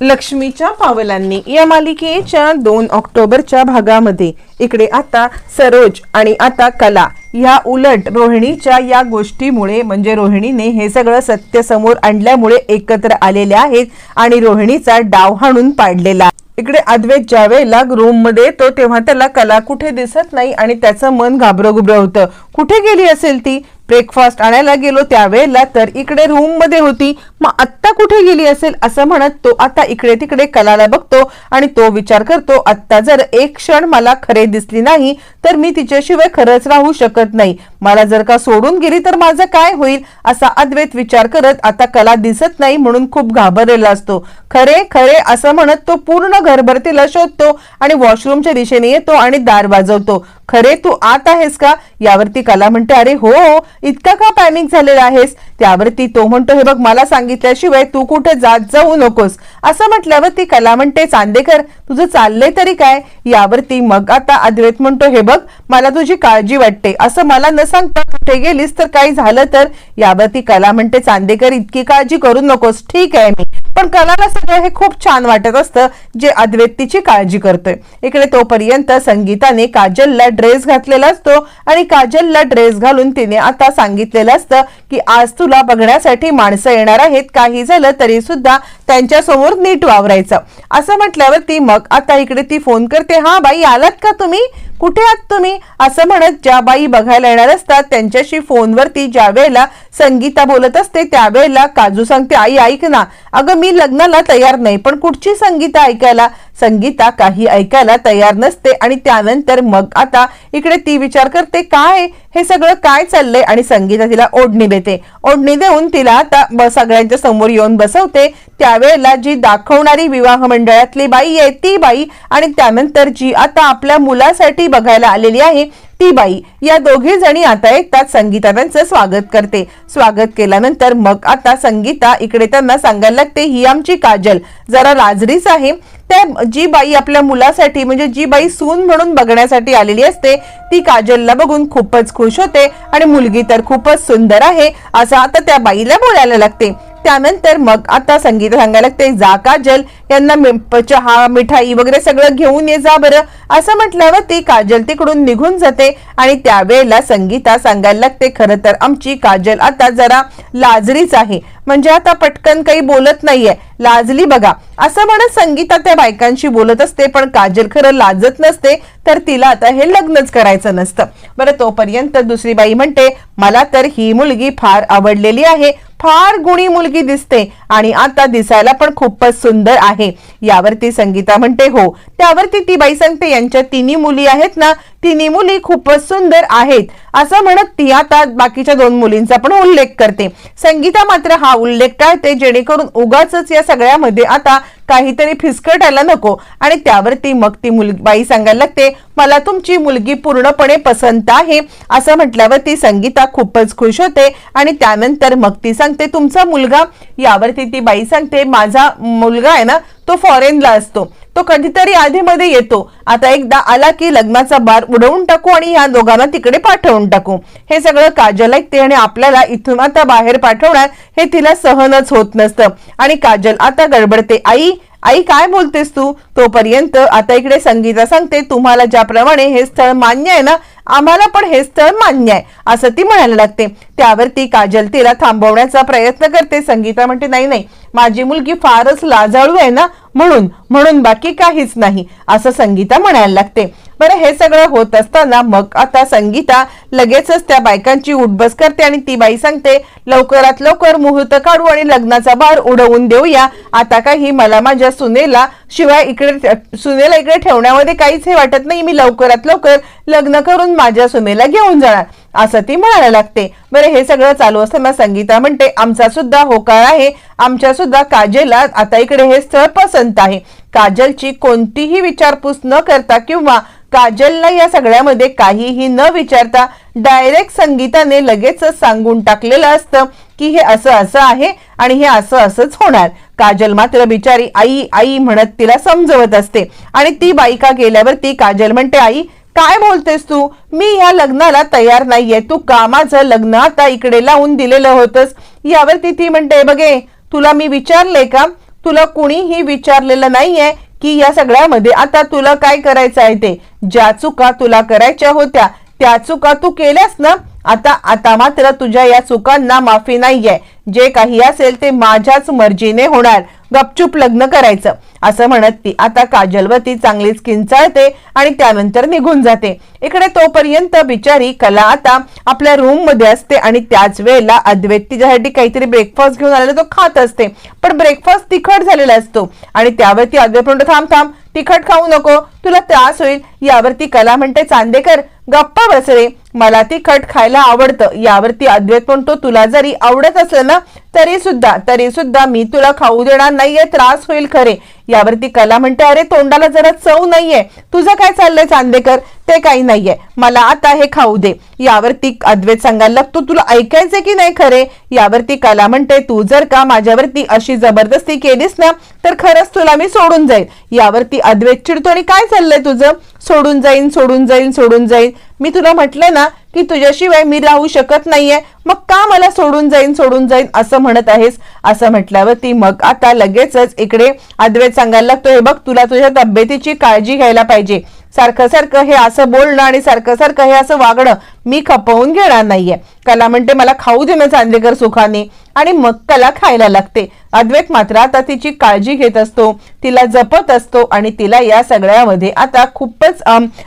लक्ष्मीच्या पावलांनी या मालिकेच्या दोन ऑक्टोबरच्या भागामध्ये. इकडे आता सरोज आणि आता कला या उलट रोहिणीच्या या गोष्टीमुळे म्हणजे रोहिणीने हे सगळं सत्य समोर आणल्यामुळे एकत्र आलेले आहेत आणि रोहिणीचा डाव हाणून पाडलेला. इकडे अद्वैत ज्या वेळेला रूममध्ये येतो तेव्हा त्याला कला कुठे दिसत नाही आणि त्याचं मन घाबरं होतं. कुठे गेली असेल ती? ब्रेकफास्ट आणायला गेलो त्यावेळेला तर इकडे रूममध्ये होती. मग आत्ता कुठे गेली असेल असं म्हणत तो आता इकडे तिकडे कलाला बघतो आणि तो विचार करतो आत्ता जर एक क्षण मला खरे दिसली नाही तर मी तिच्याशिवाय खरंच राहू शकत नाही. मला जर का सोडून गेली तर माझं काय होईल असा अद्वैत विचार करत आता कला दिसत नाही म्हणून खूप घाबरलेला असतो. खरे खरे असं म्हणत तो पूर्ण घरभर तिला शोधतो आणि वॉशरूमच्या दिशेने येतो आणि दार वाजवतो. खरे तू आत आहेस का? यावरती कला म्हणते अरे हो हो इतका का पॅनिक झालेला आहेस? त्यावरती तो म्हणतो हे बघ मला सांगितल्याशिवाय तू कुठे जात जाऊ नकोस. असं म्हटल्यावर ती कला म्हणते चांदेकर तुझं चाललंय तरी काय? यावरती मग आता अद्वैत म्हणतो हे बघ मला तुझी काळजी वाटते. असं मला न सांगता कुठे गेलीस तर काही झालं तर यावरती कला म्हणते चांदेकर इतकी काळजी करू नकोस ठीक आहे मी. पण कलाला सगळं हे खूप छान वाटत असतं जे अद्वेतीची काळजी करतोय. इकडे तोपर्यंत संगीताने काजलला ड्रेस घातलेला असतो आणि काजलला ड्रेस घालून तिने आता सांगितलेलं असतं की आज तुला बघण्यासाठी माणसं येणार आहेत. काही झालं तरी सुद्धा त्यांच्यासमोर नीट वावरायचं. असं म्हटल्यावर ती मग आता इकडे ती फोन करते हा बाई आलात का तुम्ही? कुठे आहात तुम्ही? असं म्हणत ज्या बाई बघायला येणार असतात त्यांच्याशी फोनवरती ज्या वेळेला संगीता बोलत असते त्यावेळेला काजू सांगते आई ऐक ना. अगं मी लग्नाला तयार नाही पण कुठची संगीता ऐकायला संगीता काही ऐकायला तयार नसते आणि त्यानंतर मग आता इकडे ती विचार करते काय? हे सगळं काय चाललंय? आणि संगीता तिला ओढणी देते. ओढणी देऊन तिला आता सगळ्यांच्या समोर येऊन बसवते. त्यावेळेला जी दाखवणारी विवाह मंडळातली बाई आहे ती बाई आणि त्यानंतर जी आता आपल्या मुलासाठी बघायला आलेली आहे ती बाई. या दोघी जणी आता येतात. संगीता त्यांचं स्वागत करते. स्वागत केल्यानंतर मग आता संगीता इकडे त्यांना सांगायला लागते ही आमची काजल. जरा लाजरीच आहे. त्या जी बाई आपल्या मुलासाठी म्हणजे जी बाई सून म्हणून बघण्यासाठी आलेली असते ती काजलला बघून खूपच खुश होते आणि मुलगी तर खूपच सुंदर आहे असं आता त्या बाईला बोलायला लागते. त्यानंतर मग आता संगीत सांगायला लागते जा काजल यांना चहा मिठाई वगैरे सगळं घेऊन ये जा बरं. असं म्हटल्यावर ती काजल तिकडून निघून जाते आणि त्यावेळेला संगीता सांगायला लागते खरं तर आमची काजल आता जरा लाजरीच आहे. म्हणजे आता पटकन काही बोलत नाहीये. लाजली बघा. असं म्हणत संगीता त्या बायकांशी बोलत असते पण काजल खरं लाजत नसते तर तिला आता हे लग्नच करायचं नसतं. बरं तोपर्यंत दुसरी बाई म्हणते मला तर ही मुलगी फार आवडलेली आहे. फार गुणी मुलगी दिसते आणि आता दिसायला पण खूपच सुंदर आहे. यावरती संगीता म्हणते हो त्यावरती ती बाई सांगते यांच्या तिन्ही मुली आहेत ना तिन्ही मुली खूपच सुंदर आहेत. असं म्हणत ती आता बाकीच्या दोन मुलींचा पण उल्लेख करते. संगीता मात्र हा उल्लेख टाळते जेणेकरून उगाच या सगळ्यामध्ये आता काहीतरी फिसकटायला नको. आणि त्यावरती मग ती मुलगी बाई सांगायला लागते मला तुमची मुलगी पूर्णपणे पसंत आहे. असं म्हटल्यावर ती संगीता खूपच खुश होते आणि त्यानंतर मग ती सांगते तुमचा मुलगा यावरती ती बाई सांगते माझा मुलगा आहे ना तो फॉरेनला असतो. तो कधीतरी आधीमध्ये येतो. आता एकदा आला की लग्नाचा बार उडवून टाकू आणि या दोघांना तिकडे पाठवून टाकू. हे सगळं काजल ऐकते आणि आपल्याला इथून आता बाहेर पाठवणार हे तिला सहनच होत नसतं. आणि काजल आता गडबडते आई आई काय बोलतेस तू? तोपर्यंत आता इकडे संगीता सांगते तुम्हाला ज्याप्रमाणे हे स्थळ मान्य आहे ना आम्हाला पण हे स्थळ मान्य आहे असं ती म्हणायला लागते. त्यावरती काजल तिला थांबवण्याचा प्रयत्न करते. संगीता म्हणते नाही नाही माझी मुलगी फारच लाजाळू आहे ना म्हणून म्हणून बाकी काहीच नाही असं संगीता म्हणायला लागते. बरं हे सगळं होत असताना मग आता संगीता लगेचच त्या बायकांची उठबस करते आणि ती बाई सांगते लवकरात लवकर मुहूर्त काढू आणि लग्नाचा भार उडवून देऊया. आता काही मला माझ्या सुनेला शिवाय इकडे सुनेला इकडे ठेवण्यामध्ये काहीच हे वाटत नाही. मी लवकरात लवकर लग्न करून माझ्या सुनेला घेऊन जाणार. असं ती म्हणायला लागते. बरं हे सगळं चालू असताना संगीता म्हणते आमचा सुद्धा होकार आहे. आमच्या सुद्धा काजेला आता इकडे हे स्थळ पसंत आहे. काजलची कोणतीही विचारपूस न करता किंवा काजलला या सगळ्यामध्ये काहीही न विचारता डायरेक्ट संगीताने लगेचच सांगून टाकलेलं असतं की हे असं असं आहे आणि हे असं असंच होणार. काजल मात्र बिचारी आई आई म्हणत तिला समजवत असते. आणि ती बायका गेल्यावर ती काजल म्हणते आई काय बोलतेस तू? मी या लग्नाला तयार नाहीये. तू का माझं लग्न आता इकडे लावून दिलेलं होतंस? यावरती ती म्हणते बघे तुला मी विचारले का? तुला कुणीही विचारलेलं नाहीये की या सगळ्यामध्ये आता तुला काय करायचं आहे ते. ज्या चुका तुला करायच्या होत्या त्या चुका तू केल्यास ना आता आता मात्र तुझ्या या चुकांना माफी नाहीये. जे काही असेल ते माझ्याच मर्जीने होणार. गपचूप लग्न करायचं. असं म्हणत ती आता काजलवती चांगलीच किंचाळते आणि त्यानंतर निघून जाते. इकडे तोपर्यंत बिचारी कला आता आपल्या रूममध्ये असते आणि त्याच वेळेला अद्वैत तिच्यासाठी काहीतरी ब्रेकफास्ट घेऊन आलेला तो खात असते. पण ब्रेकफास्ट तिखट झालेला असतो. आणि त्यावरती अद्वैत म्हणतो थांब थांब तिखट खाऊ नको. तुला त्रास होईल. यावरती कला म्हणते चांदेकर. गप्पा बसरे. मला ती खट खायला आवडतं. यावरती अद्वैत म्हणतो तुला जरी आवडत असलं ना तरी सुद्धा तरी सुद्धा मी तुला खाऊ देणार नाहीये. त्रास होईल खरे. यावरती कला म्हणते अरे तोंडाला जरा चव नाहीये. तुझं काय चाललंय चांदेकर? ते काही नाहीये. मला आता हे खाऊ दे. यावरती अद्वैत सांगायला लागतो तुला ऐकायचे की नाही खरे? यावरती कला म्हणते तू जर का माझ्यावरती अशी जबरदस्ती केलीस ना तर खरंच तुला मी सोडून जाईल. यावरती अद्वैत चिडतो आणि काय चाललंय तुझं? सोडून जाईन सोडून जाईन सोडून जाईन. मी तुला म्हटलं ना की तुझ्याशिवाय मी राहू शकत नाहीये. मग का मला सोडून जाईन सोडून जाईन असं म्हणत आहेस? असं म्हटल्यावरती मग आता लगेचच इकडे अद्वैत सांगायला लागतो हे बघ तुला तुझ्या तब्येतीची काळजी घ्यायला पाहिजे. सारखं सारखं हे असं बोलणं आणि सारखं सारखं हे असं वागणं मी खपवून घेणार नाहीये. कला म्हणते मला खाऊ दे ना चांदेकर सुखाने. आणि मग कला खायला लागते. अद्वैत मात्र आता तिची काळजी घेत असतो तिला जपत असतो आणि तिला या सगळ्यामध्ये आता खूपच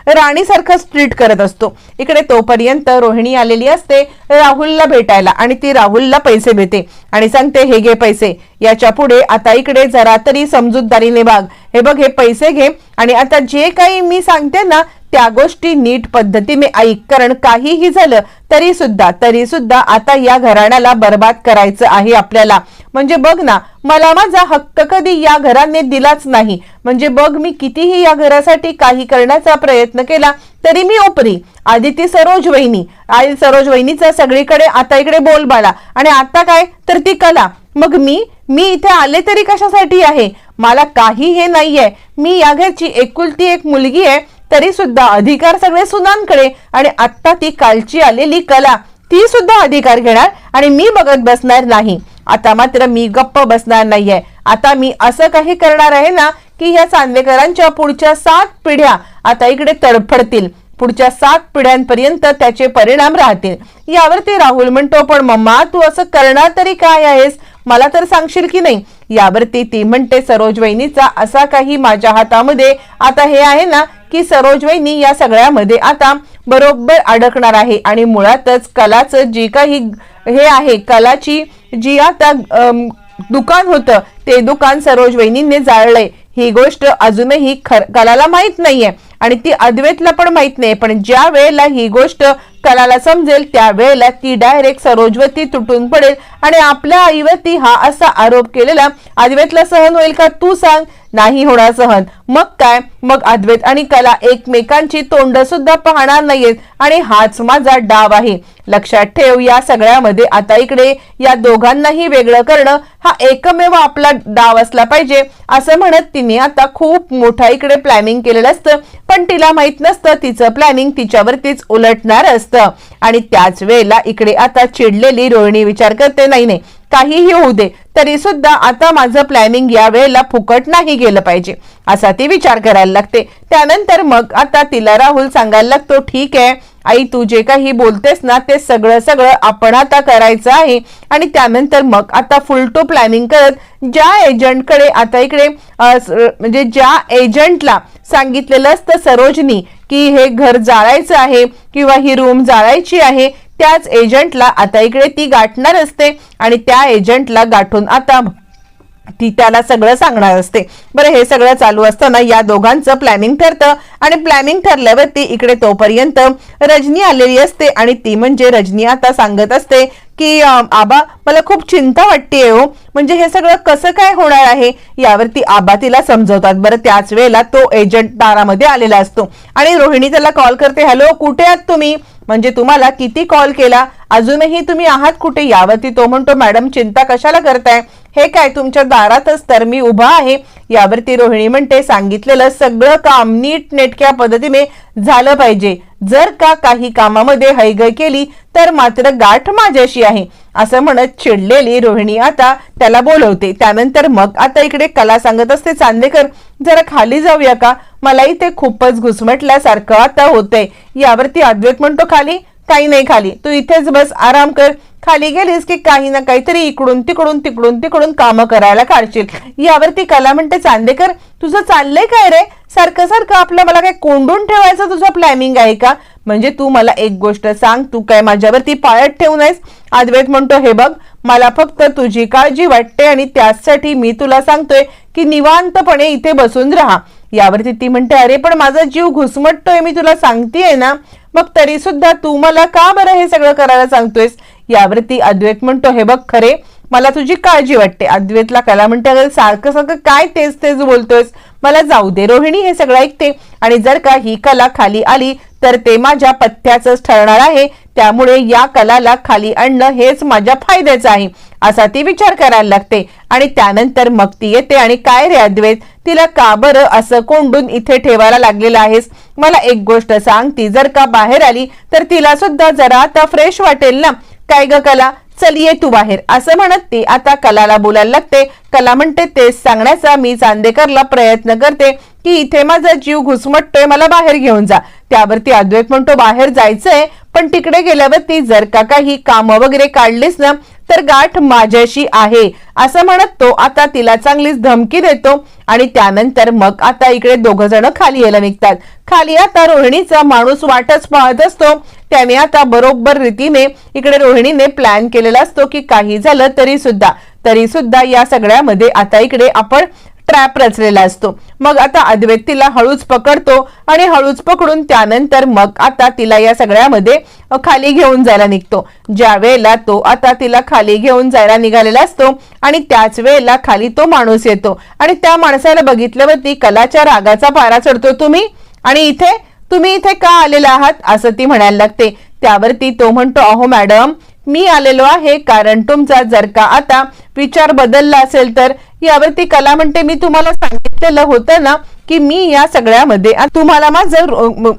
राणीसारखं ट्रीट करत असतो. इकडे तोपर्यंत रोहिणी आलेली असते राहुलला भेटायला आणि ती राहुलला पैसे देते आणि सांगते हे घे पैसे. याच्यापुढे आता इकडे जरा तरी समजूतदारीने भाग. हे बघ हे पैसे घे आणि आता जे काही मी सांगते ना त्या गोष्टी नीट पद्धतीने ऐक. कारण काहीही झालं तरी सुद्धा तरी सुद्धा आता या घराण्याला बर्बाद करायचं आहे आपल्याला. म्हणजे बघ ना मला माझा हक्क कधी या घराने दिलाच नाही. म्हणजे बघ मी कितीही या घरासाठी काही करण्याचा प्रयत्न केला तरी मी ओपरी. आधी ती सरोज वहिनी. आई सरोज वहिनीचा सगळीकडे आता इकडे बोलबाला आणि आता काय? तर ती कला. मग मी मी इथे आले तरी कशासाठी आहे? मला काही हे नाहीये. मी या घरची एकुलती एक मुलगी आहे. तरी सुद्धा अधिकार सगळे सुनांकडे आणि आता ती कालची आलेली कला ती सुद्धा अधिकार घेणार आणि मी बघत बसणार नाही. आता मात्र मी गप्प बसणार नाहीये. आता मी असं काही करणार आहे ना की ह्या चांदेकरांच्या पुढच्या सात पिढ्या आता इकडे तडफडतील. पुढच्या सात पिढ्यांपर्यंत त्याचे परिणाम राहतील. यावरती राहुल म्हणतो पण मम्मा तू असं करणार तरी काय आहेस? मला तर सांगशील की नाही? यावरती ती म्हणते सरोज वहिनीचा असा काही माझ्या हातामध्ये आता हे आहे ना की सरोज वहिनी या सगळ्यामध्ये आता बरोबर अडकणार आहे. आणि मुळातच कलाचं जी काही हे आहे कलाची जी आता दुकान होतं ते दुकान सरोज वहिनीने जाळलंय. ही गोष्ट अजूनही खर कलाला माहीत नाहीये. आणि ती अद्वैतला पण माहीत नाही. पण ज्या वेळेला ही गोष्ट कलाला समजेल त्या वेळेला ती डायरेक्ट सरोजवती तुटून पडेल. आणि आपल्या आईवरती हा असा आरोप केलेला अद्वैतला सहन होईल का तू सांग. नाही होणार सहन. मग काय? मग अद्वैत आणि कला एकमेकांची तोंड सुद्धा पाहणार नाहीयेत आणि हाच माझा डाव आहे. लक्षात ठेव या सगळ्यामध्ये आता इकडे या दोघांनाही वेगळं करणं हा एकमेव आपला डाव असला पाहिजे. असं म्हणत तिने आता खूप मोठा इकडे प्लॅनिंग केलेलं असतं. पण तिला माहीत नसतं तिचं प्लॅनिंग तिच्यावरतीच उलटणार असतं. आणि त्याच वेळेला इकडे आता चिडलेली रोहिणी विचार करते नाही नाही काहीही होऊ दे तरी सुद्धा आता माझं प्लॅनिंग या वेळेला फुकट नाही गेलं पाहिजे. असा ती विचार करायला लागते. त्यानंतर मग आता तिला राहुल सांगायला लागतो ठीक आहे आई तू जे काही बोलतेस ना ते सगळं सगळं आपण आता करायचं आहे. आणि त्यानंतर मग आता फुल टू प्लॅनिंग करत ज्या एजंटकडे आता इकडे म्हणजे ज्या एजंटला सांगितलेलं असतं सरोजनी की हे घर जाळायचं आहे किंवा ही रूम जाळायची आहे त्याच एजंटला आता इकडे ती गाठणार असते आणि त्या एजंटला गाठून आता ती त्याला सगळं सांगणार असते. बरं हे सगळं चालू असताना या दोघांचं प्लॅनिंग ठरतं आणि प्लॅनिंग ठरल्यावरती इकडे तोपर्यंत रजनी आलेली असते आणि ती म्हणजे रजनी आता सांगत असते की आबा मला खूप चिंता वाटतेय हो. म्हणजे हे सगळं कसं काय होणार आहे? यावरती आबा तिला समजवतात. बरं त्याच वेळेला तो एजंट दारामध्ये आलेला असतो. आणि रोहिणी त्याला कॉल करते हॅलो कुठे आहात तुम्ही? म्हणजे तुम्हाला किती कॉल केला? अजूनही तुम्ही आहात कुठे? यावरती तो म्हणतो मॅडम चिंता कशाला करताय? हे काय तुमच्या दारातच तर मी उभा आहे. यावरती रोहिणी म्हणते सांगितलेलं सगळं काम नीट नेटक्या पद्धतीने झालं पाहिजे. जर का काही कामामध्ये हैगय केली तर मात्र गाठ माझ्याशी आहे असं म्हणत चिडलेली रोहिणी आता त्याला बोलवते. त्यानंतर मग आता इकडे कला सांगत असते चांदेकर जरा खाली जाऊया का? मला इथे खूपच घुसमटल्यासारखं आता होतंय. यावरती अद्वैत म्हणतो खाली? काही नाही खाली. तू इथेच बस आराम कर. खाली गेलीस की काही ना काहीतरी इकडून तिकडून तिकडून तिकडून कामं करायला काढशील. यावरती कला म्हणते चांदेकर तुझं चाललंय काय रे? सारखं सारखं आपलं मला काय कोंडून ठेवायचं तुझं प्लॅनिंग आहे का? म्हणजे तू मला एक गोष्ट सांग तू काय माझ्यावरती पाळत ठेवू नयेस अद्वैत म्हणतो हे बघ मला फक्त तुझी काळजी वाटते आणि त्यासाठी मी तुला सांगतोय की निवांतपणे इथे बसून राहा. यावरती ती म्हणते अरे पण माझा जीव घुसमटतोय मी तुला सांगतेय ना. मग तरी सुद्धा तू मला का बरं हे सगळं करायला सांगतोयस? यावरती अद्वैत म्हणतो हे बघ खरे मला तुझी काळजी वाटते. अद्वैतला कला म्हणते अगं सारखं सारखं काय तेच तेच बोलतोयस? मला जाऊ दे रोहिणी हे सगळं ऐकते. आणि जर का ही कला खाली आली तर ते माझ्या पथ्याचंच ठरणार आहे. त्यामुळे या कलाला खाली आणणं हेच माझ्या फायद्याचं आहे. असा ती विचार करायला लागते. आणि त्यानंतर मग ती येते आणि काय रे अद्वैत तिला का बरं असं कोंडून इथे ठेवायला लागलेलं आहेस? मला एक गोष्ट सांग ती जर का बाहेर आली तर तिला सुद्धा जरा आता फ्रेश वाटेल ना? काय ग कला? चल ये तू बाहेर. असं म्हणत ती आता कलाला बोलायला लागते. कला म्हणते तेच सांगण्याचा मी चांदेकरला प्रयत्न करते की इथे माझा जीव घुसमटतोय मला बाहेर घेऊन जा. त्यावरती अद्वैत म्हणतो बाहेर जायचंय पण तिकडे गेल्यावरती जर का काही कामं वगैरे काढलीस ना तर गाठ माझ्याशी आहे. असं म्हणत तो आता तिला चांगलीच धमकी देतो आणि त्यानंतर मग आता इकडे दोघ जण खाली यायला निघतात. खाली आता रोहिणीचा माणूस वाटच पाहत असतो. त्याने आता बरोबर रीतीने इकडे रोहिणीने प्लॅन केलेला असतो की काही झालं तरी सुद्धा. तरी सुद्धा या सगळ्यामध्ये आता इकडे आपण ट्रॅप रचलेला असतो. मग आता अद्वैत तिला हळूच पकडतो आणि हळूच पकडून त्यानंतर मग आता तिला या सगळ्यामध्ये खाली घेऊन जायला निघतो. ज्या वेळेला तो आता तिला खाली घेऊन जायला निघालेला असतो आणि त्याच वेळेला खाली तो माणूस येतो. आणि त्या माणसाला बघितल्यावरती कलाच्या रागाचा पारा चढतो तुम्ही? आणि इथे? तुम्ही इथे का आलेला आहात? असं ती म्हणायला लागते. त्यावरती तो म्हणतो अहो मॅडम मी आलेलो आहे कारण तुमचा जर का आता विचार बदलला असेल तर यावरती कला म्हणते मी तुम्हाला सांगितलेलं होतं ना की मी या सगळ्यामध्ये तुम्हाला माझं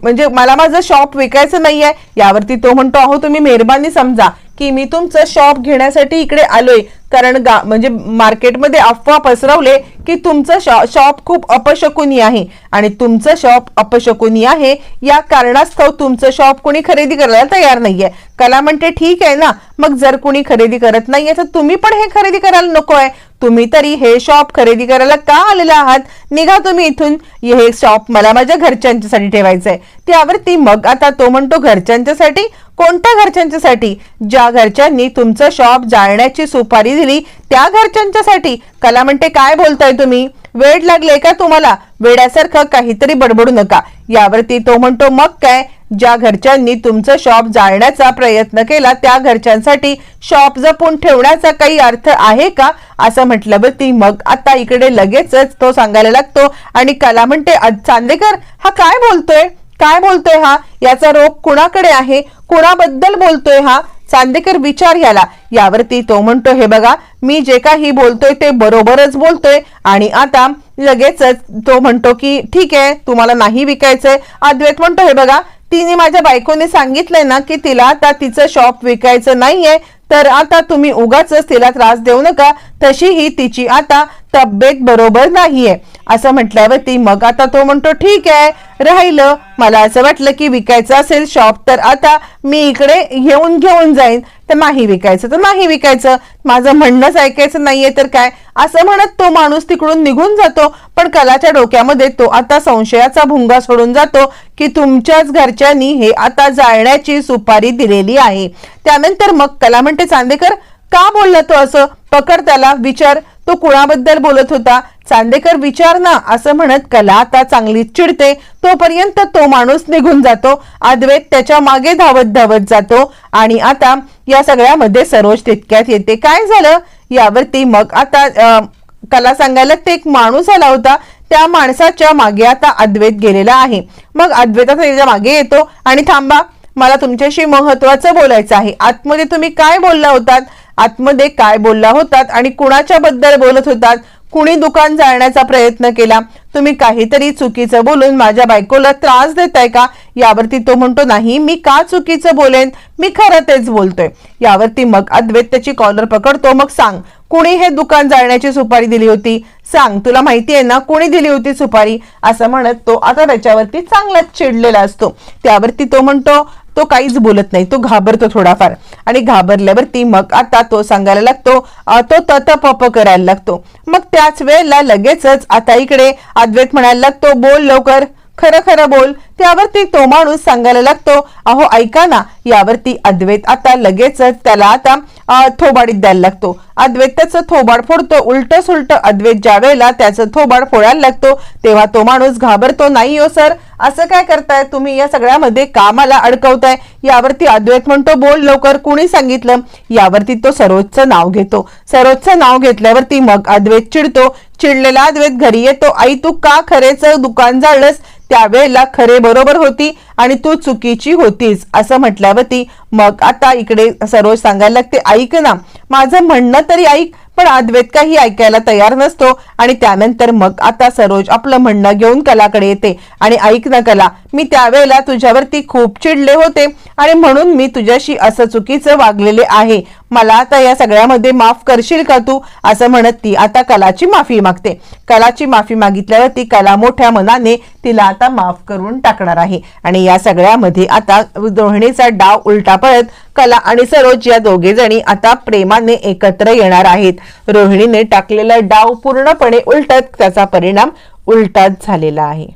म्हणजे मला माझं शॉप विकायचं नाहीये. यावरती तो म्हणतो अहो तुम्ही मेहरबानी समजा की मी तुमचं शॉप घेण्यासाठी इकडे आलोय. कारण गा म्हणजे मार्केटमध्ये अफवा पसरवले की तुमचं शॉ- शॉप खूप अपशकुनी आहे. आणि तुमचं शॉप अपशकुनी आहे या कारणास्तव तुमचं शॉप कोणी खरेदी करायला तयार नाहीये. कला म्हणते ठीक आहे ना. मग जर कोणी खरेदी करत नाहीये तर तुम्ही पण हे खरेदी करायला नको आहे तुम्ही तरी हे शॉप खरेदी करायला का आलेला आहात? निघा तुम्ही इथून. हे शॉप मला माझ्या घरच्यांच्यासाठी ठेवायचंय. त्यावरती मग आता तो म्हणतो घरच्यांच्यासाठी. कोणत्या घरच्यांच्यासाठी? ज्या घरच्यांनी तुमचं शॉप जाळण्याची सुपारी दिली त्या घरच्यांच्यासाठी. कला म्हणते काय बोलताय तुम्ही? वेड लागले का तुम्हाला? वेड्यासारखं काहीतरी बडबडू नका. यावरती तो म्हणतो मग काय? ज्या घरच्यांनी तुमचं शॉप जाळण्याचा प्रयत्न केला त्या घरच्यांसाठी शॉप जपून ठेवण्याचा काही अर्थ आहे का? असं म्हटलं बरं ती मग आता इकडे लगेचच तो सांगायला लागतो आणि कला म्हणते चांदेकर हा काय बोलतोय? काय बोलतोय हा? याचा रोग कुणाकडे आहे? कुणाबद्दल बोलतोय हा? चांदेकर विचार याला. यावरती तो म्हणतो हे बघा मी जे काही बोलतोय ते बरोबरच बोलतोय आणि आता लगेचच तो म्हणतो की ठीक आहे तुम्हाला नाही विकायचंय. अद्वैत म्हणतो हे बघा तिने माझ्या बायकोने सांगितलंय ना की तिला आता तिचं शॉप विकायचं नाहीये. तर आता तुम्ही उगाच तिला त्रास देऊ नका. तशीही तिची आता तब्येत बरोबर नाहीये. असं म्हटल्यावरती मग आता तो म्हणतो ठीक आहे राहिलं. मला असं वाटलं की विकायचं असेल शॉप तर आता मी इकडे येऊन घेऊन जाईन. तर नाही विकायचं तर नाही विकायचं. माझं म्हणणंच ऐकायचं नाहीये तर काय? असं म्हणत तो माणूस तिकडून निघून जातो. पण कलाच्या डोक्यामध्ये तो आता संशयाचा भुंगा सोडून जातो की तुमच्याच घरच्यांनी हे आता जाळण्याची सुपारी दिलेली आहे. त्यानंतर मग कला म्हणते चांदेकर का बोलला तो असं? पकड त्याला विचार. तो कुणाबद्दल बोलत होता चांदेकर विचार ना असं म्हणत कला आता चांगली चिडते. तोपर्यंत तो माणूस निघून जातो अद्वैत त्याच्यामागे धावत धावत जातो आणि आता या सगळ्यामध्ये सरोज तितक्यात येते. काय झालं? यावरती मग आता कला सांगायला ते एक माणूस आला होता. त्या माणसाच्या मागे आता अद्वैत गेलेला आहे. मग अद्वैताचा त्याच्यामागे येतो. आणि थांबा मला तुमच्याशी महत्वाचं बोलायचं आहे. आतमध्ये तुम्ही काय बोलला होतात? आतमध्ये काय बोलला होतात? आणि कुणाच्या बद्दल बोलत होतात? कुणी दुकान जाळण्याचा प्रयत्न केला? तुम्ही काहीतरी चुकीचं बोलून माझ्या बायकोला त्रास देताय का? यावरती तो म्हणतो नाही मी का चुकीचं बोलेन? मी खरं तेच बोलतोय. यावरती मग अद्वैत त्याची कॉलर पकडतो. मग सांग कुणी हे दुकान जाळण्याची सुपारी दिली होती? सांग तुला माहिती आहे ना कोणी दिली होती सुपारी? असं म्हणत तो आता त्याच्यावरती चांगलाच चिडलेला असतो. त्यावरती तो म्हणतो तो काहीच बोलत नाही तो घाबरतो थोडाफार. आणि घाबरल्यावरती मग आता तो सांगायला लागतो तो ततपप करायला लागतो. मग त्याच वेळेला लगेचच आता इकडे अद्वैत म्हणायला लागतो बोल लवकर. खरं खरं बोल. त्यावरती तो माणूस सांगायला लागतो अहो ऐका ना यावरती अद्वैत आता लगेचच त्याला आता थोबाडीत द्यायला लागतो. अद्वैत त्याचं थोबाड फोडतो उलट सुलट अद्वैत ज्या वेळेला त्याचं थोबाड फोडायला लागतो तेव्हा तो माणूस घाबरतो नाही हो सर असं काय करताय? तुम्ही या सगळ्यामध्ये का मला अडकवताय. यावरती अद्वैत म्हणतो बोल लवकर कुणी सांगितलं? यावरती तो सरोजचं नाव घेतो. सरोजचं नाव घेतल्यावरती मग अद्वैत चिडतो. चिडलेला अद्वैत घरी येतो आई तू का खरेच दुकान जाळलंस? त्यावेळेला खरे बरोबर होती आणि तू चुकीची होतीस असं म्हटल्यावरती मग आता इकडे सरोज सांगायला लागते ऐक ना माझं म्हणणं तरी ऐक पण अद्वैत काही ऐकायला तयार नसतो. आणि त्यानंतर मग आता सरोज आपलं म्हणणं घेऊन कलाकडे येते. आणि ऐक ना कला मी त्यावेळेला तुझ्यावरती खूप चिडले होते आणि म्हणून मी तुझ्याशी असं चुकीचं वागलेले आहे. मला आता या सगळ्यामध्ये माफ करशील का तू? असं म्हणत ती आता कलाची माफी मागते. कलाची माफी मागितल्यावर ती कला मोठ्या मनाने तिला आता माफ करून टाकणार आहे. आणि या सगळ्यामध्ये आता रोहिणीचा डाव उलटा पळत कला आणि सरोज या दोघे जणी आता प्रेमाने एकत्र येणार आहेत. रोहिणीने टाकलेला डाव पूर्णपणे उलटत त्याचा परिणाम उलटाच झालेला आहे.